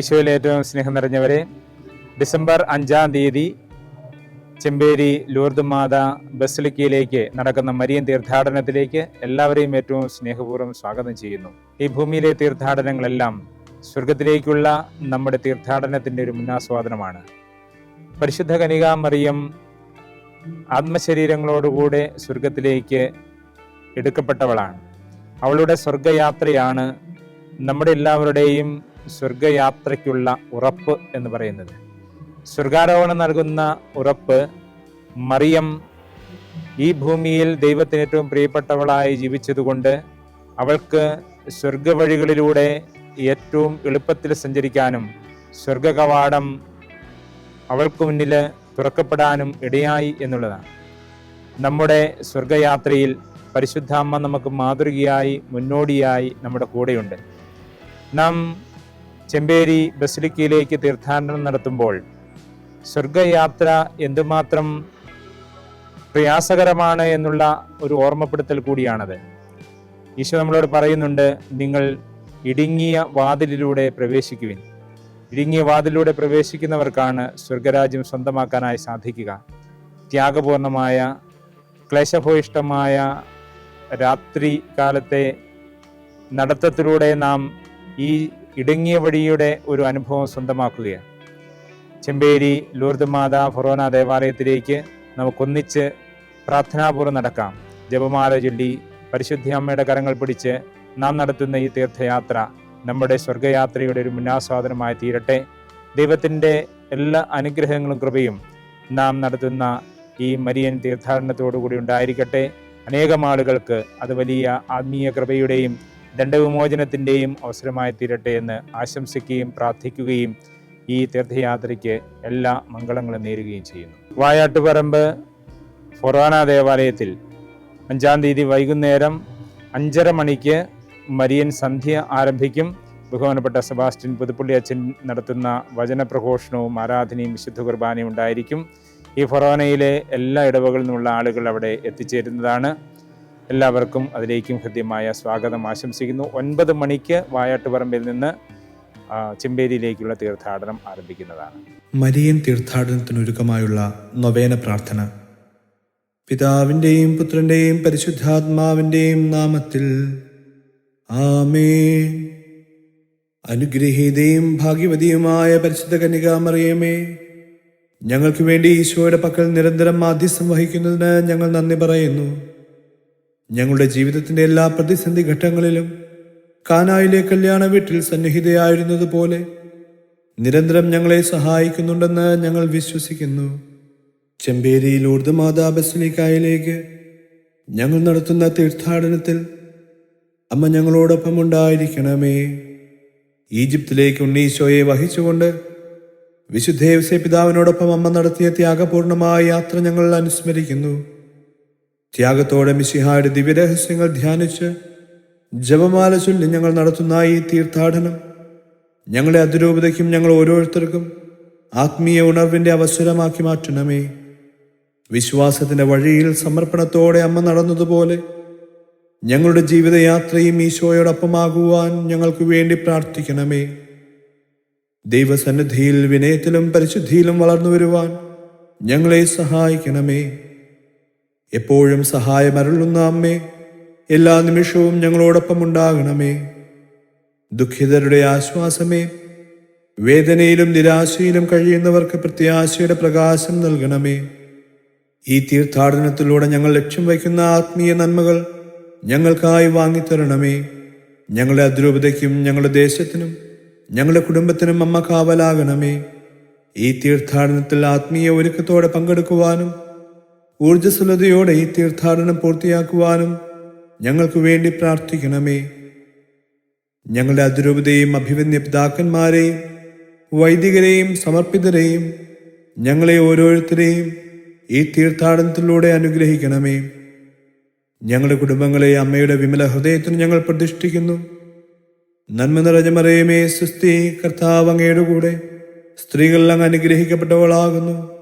ഈശോയിൽ ഏറ്റവും സ്നേഹം നിറഞ്ഞവരെ ഡിസംബർ അഞ്ചാം തീയതി ചെമ്പേരി ലൂർദ് മാത ബസലിക്കയിലേക്ക് നടക്കുന്ന മരിയൻ തീർത്ഥാടനത്തിലേക്ക് എല്ലാവരെയും ഏറ്റവും സ്നേഹപൂർവം സ്വാഗതം ചെയ്യുന്നു. ഈ ഭൂമിയിലെ തീർത്ഥാടനങ്ങളെല്ലാം സ്വർഗത്തിലേക്കുള്ള നമ്മുടെ തീർത്ഥാടനത്തിന്റെ ഒരു മുന്നാസ്വാദനമാണ്. പരിശുദ്ധ കനികാ മറിയം ആത്മശരീരങ്ങളോടുകൂടെ സ്വർഗത്തിലേക്ക് എടുക്കപ്പെട്ടവളാണ്. അവളുടെ സ്വർഗയാത്രയാണ് നമ്മുടെ എല്ലാവരുടെയും സ്വർഗയാത്രയ്ക്കുള്ള ഉറപ്പ് എന്ന് പറയുന്നത്. സ്വർഗാരോഹണം നൽകുന്ന ഉറപ്പ് മറിയം ഈ ഭൂമിയിൽ ദൈവത്തിന് ഏറ്റവും പ്രിയപ്പെട്ടവളായി ജീവിച്ചതുകൊണ്ട് അവൾക്ക് സ്വർഗവഴികളിലൂടെ ഏറ്റവും എളുപ്പത്തിൽ സഞ്ചരിക്കാനും സ്വർഗകവാടം അവൾക്ക് മുന്നിൽ തുറക്കപ്പെടാനും ഇടയായി എന്നുള്ളതാണ്. നമ്മുടെ സ്വർഗയാത്രയിൽ പരിശുദ്ധാമ്മ നമുക്ക് മാതൃകയായി മുന്നോടിയായി നമ്മുടെ കൂടെയുണ്ട്. നാം ചെമ്പേരി ബസിലിക്കയിലേക്ക് തീർത്ഥാടനം നടത്തുമ്പോൾ സ്വർഗയാത്ര എന്തുമാത്രം പ്രയാസകരമാണ് എന്നുള്ള ഒരു ഓർമ്മപ്പെടുത്തൽ കൂടിയാണത്. ഈശോ നമ്മളോട് പറയുന്നുണ്ട് നിങ്ങൾ ഇടുങ്ങിയ വാതിലിലൂടെ പ്രവേശിക്കുവിൻ. ഇടുങ്ങിയ വാതിലൂടെ പ്രവേശിക്കുന്നവർക്കാണ് സ്വർഗരാജ്യം സ്വന്തമാക്കാനായി സാധിക്കുക. ത്യാഗപൂർണമായ ക്ലേശഭൂയിഷ്ടമായ രാത്രി കാലത്തെ നടത്തത്തിലൂടെ നാം ഈ ഇടുങ്ങിയ വഴിയുടെ ഒരു അനുഭവം സ്വന്തമാക്കുകയാണ്. ചെമ്പേരി ലൂർദ് മാതാ ഫൊറോന ദേവാലയത്തിലേക്ക് നമുക്കൊന്നിച്ച് പ്രാർത്ഥനാപൂർവം നടക്കാം. ജപമാല ചൊല്ലി പരിശുദ്ധി അമ്മയുടെ കരങ്ങൾ പിടിച്ച് നാം നടത്തുന്ന ഈ തീർത്ഥയാത്ര നമ്മുടെ സ്വർഗയാത്രയുടെ ഒരു മുന്നാസ്വാദനമായി തീരട്ടെ. ദൈവത്തിന്റെ എല്ലാ അനുഗ്രഹങ്ങളും കൃപയും നാം നടത്തുന്ന ഈ മരിയൻ തീർത്ഥാടനത്തോടു കൂടി ഉണ്ടായിരിക്കട്ടെ. അനേകം ആളുകൾക്ക് അത് വലിയ ആത്മീയ കൃപയുടെയും ദണ്ഡവിമോചനത്തിന്റെയും അവസരമായി തീരട്ടെ എന്ന് ആശംസിക്കുകയും പ്രാർത്ഥിക്കുകയും ഈ തീർത്ഥയാത്രയ്ക്ക് എല്ലാ മംഗളങ്ങളും നേരുകയും ചെയ്യുന്നു. വായാട്ടുപറമ്പ് ഫൊറാന ദേവാലയത്തിൽ അഞ്ചാം തീയതി വൈകുന്നേരം അഞ്ചര മണിക്ക് മരിയൻ സന്ധ്യ ആരംഭിക്കും. ബഹുമാനപ്പെട്ട സെബാസ്റ്റ്യൻ പുതുപ്പള്ളി അച്ഛൻ നടത്തുന്ന വചനപ്രഘോഷണവും ആരാധനയും വിശുദ്ധ കുർബാനയും ഉണ്ടായിരിക്കും. ഈ ഫൊറോനയിലെ എല്ലാ ഇടവകളിൽ നിന്നുള്ള ആളുകൾ അവിടെ എത്തിച്ചേരുന്നതാണ്. എല്ലാവർക്കും അതിലേക്കും ഹൃദ്യമായ സ്വാഗതം. ആശംസിക്കുന്നു. ഒൻപത് മണിക്ക് വായാട്ടുപറമ്പിൽ നിന്ന് ചെമ്പേരിയിലേക്കുള്ള തീർത്ഥാടനം ആരംഭിക്കുന്നതാണ്. മരിയൻ തീർത്ഥാടനത്തിനൊരുക്കമായുള്ള നൊവേന പ്രാർത്ഥന. പിതാവിന്റെയും പുത്രന്റെയും പരിശുദ്ധാത്മാവിന്റെയും നാമത്തിൽ ആമേ അനുഗ്രഹീതയും ഭാഗ്യവതിയുമായ പരിശുദ്ധ കന്യകാമറിയമേ ഞങ്ങൾക്ക് വേണ്ടി ഈശോയുടെ പക്കൽ നിരന്തരം മാധ്യസം വഹിക്കുന്നതിന് ഞങ്ങൾ നന്ദി പറയുന്നു. ഞങ്ങളുടെ ജീവിതത്തിന്റെ എല്ലാ പ്രതിസന്ധി ഘട്ടങ്ങളിലും കാനായിലെ കല്യാണ വീട്ടിൽ സന്നിഹിതയായിരുന്നത് പോലെ നിരന്തരം ഞങ്ങളെ സഹായിക്കുന്നുണ്ടെന്ന് ഞങ്ങൾ വിശ്വസിക്കുന്നു. ചെമ്പേരിയിൽ ഊർദ്ധമാതാ ഞങ്ങൾ നടത്തുന്ന തീർത്ഥാടനത്തിൽ അമ്മ ഞങ്ങളോടൊപ്പം ഉണ്ടായിരിക്കണമേ. ഈജിപ്തിലേക്ക് ഉണ്ണീശോയെ വഹിച്ചുകൊണ്ട് വിശുദ്ധേവസെ പിതാവിനോടൊപ്പം അമ്മ നടത്തിയ ത്യാഗപൂർണമായ യാത്ര ഞങ്ങൾ അനുസ്മരിക്കുന്നു. ത്യാഗത്തോടെ മിശിഹായുടെ ദിവ്യരഹസ്യങ്ങൾ ധ്യാനിച്ച് ജപമാല ചൊല്ലി ഞങ്ങൾ നടത്തുന്ന ഈ തീർത്ഥാടനം. ഞങ്ങളെ അതിരൂപതയ്ക്കും ഞങ്ങൾ ഓരോരുത്തർക്കും ആത്മീയ ഉണർവിന്റെ അവസരമാക്കി മാറ്റണമേ. വിശ്വാസത്തിന്റെ വഴിയിൽ സമർപ്പണത്തോടെ അമ്മ നടന്നതുപോലെ ഞങ്ങളുടെ ജീവിതയാത്രയും ഈശോയോടൊപ്പമാകുവാൻ ഞങ്ങൾക്ക് വേണ്ടി പ്രാർത്ഥിക്കണമേ. ദൈവസന്നിധിയിൽ വിനയത്തിലും പരിശുദ്ധിയിലും വളർന്നു വരുവാൻ ഞങ്ങളെ സഹായിക്കണമേ. എപ്പോഴും സഹായമരുളുന്ന അമ്മേ എല്ലാ നിമിഷവും ഞങ്ങളോടൊപ്പം ഉണ്ടാകണമേ. ദുഃഖിതരുടെ ആശ്വാസമേ വേദനയിലും നിരാശയിലും കഴിയുന്നവർക്ക് പ്രത്യാശയുടെ പ്രകാശം നൽകണമേ. ഈ തീർത്ഥാടനത്തിലൂടെ ഞങ്ങൾ ലക്ഷ്യം വയ്ക്കുന്ന ആത്മീയ നന്മകൾ ഞങ്ങൾക്കായി വാങ്ങിത്തരണമേ. ഞങ്ങളുടെ അതിരൂപതയ്ക്കും ഞങ്ങളുടെ ദേശത്തിനും ഞങ്ങളുടെ കുടുംബത്തിനും അമ്മ കാവലാകണമേ. ഈ തീർത്ഥാടനത്തിൽ ആത്മീയ ഒരുക്കത്തോടെ പങ്കെടുക്കുവാനും ഊർജസ്വലതയോടെ ഈ തീർത്ഥാടനം പൂർത്തിയാക്കുവാനും ഞങ്ങൾക്ക് വേണ്ടി പ്രാർത്ഥിക്കണമേ. ഞങ്ങളുടെ അതിരൂപതയും അഭിവന്യ പിതാക്കന്മാരെയും വൈദികരെയും സമർപ്പിതരെയും ഞങ്ങളെ ഓരോരുത്തരെയും ഈ തീർത്ഥാടനത്തിലൂടെ അനുഗ്രഹിക്കണമേ. ഞങ്ങളുടെ കുടുംബങ്ങളെ അമ്മയുടെ വിമല ഹൃദയത്തിന് ഞങ്ങൾ പ്രതിഷ്ഠിക്കുന്നു. നന്മ നിറഞ്ഞ മറിയമേ സുസ്ഥി കർത്താവ് അങ്ങയുടെ കൂടെ സ്ത്രീകളിൽ അങ്ങ് അനുഗ്രഹിക്കപ്പെട്ടവളാകുന്നു.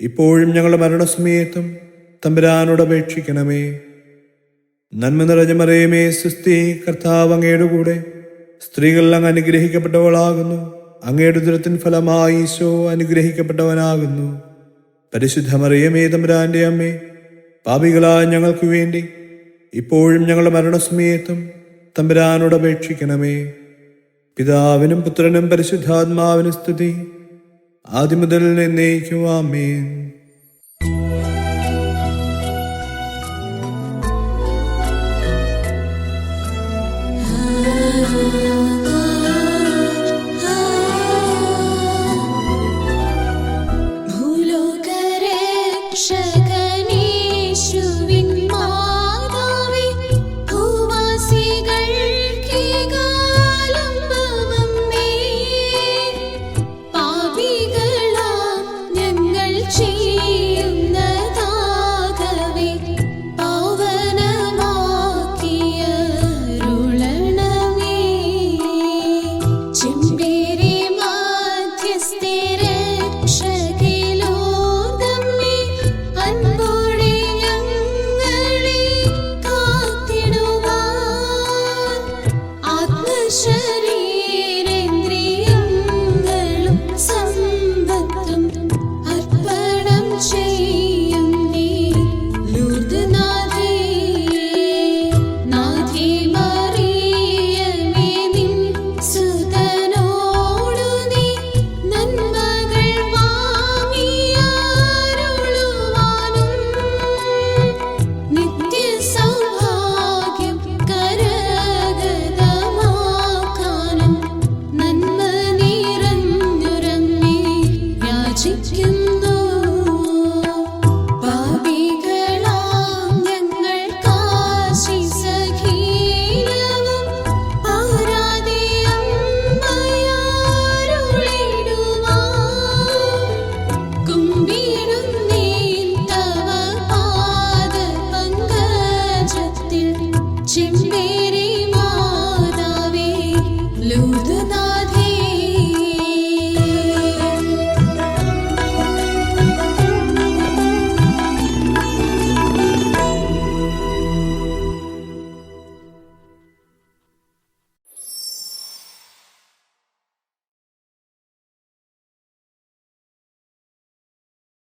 ഇപ്പോഴും ഞങ്ങളുടെ മരണസമയത്തും തമ്പുരാനോട് അപേക്ഷിക്കണമേ. നന്മ നിറഞ്ഞ മറിയമേ സുസ്തി കർത്താവ് അങ്ങയുടെ കൂടെ. സ്ത്രീകൾ അങ്ങ് അനുഗ്രഹിക്കപ്പെട്ടവളാകുന്നു. അങ്ങയുടെ ദുരത്തിൻ ഫലമായി ഈശോ അനുഗ്രഹിക്കപ്പെട്ടവനാകുന്നു. പരിശുദ്ധ മറിയമേ തമ്പുരാന്റെ അമ്മേ പാപികളായ ഞങ്ങൾക്ക് വേണ്ടി ഇപ്പോഴും ഞങ്ങളുടെ മരണസമയത്തും തമ്പുരാനോട് അപേക്ഷിക്കണമേ. പിതാവിനും പുത്രനും പരിശുദ്ധാത്മാവിനും സ്തുതി. ആദ്യം മുതൽ എന്നേക്കും ഭൂലോകരക്ഷ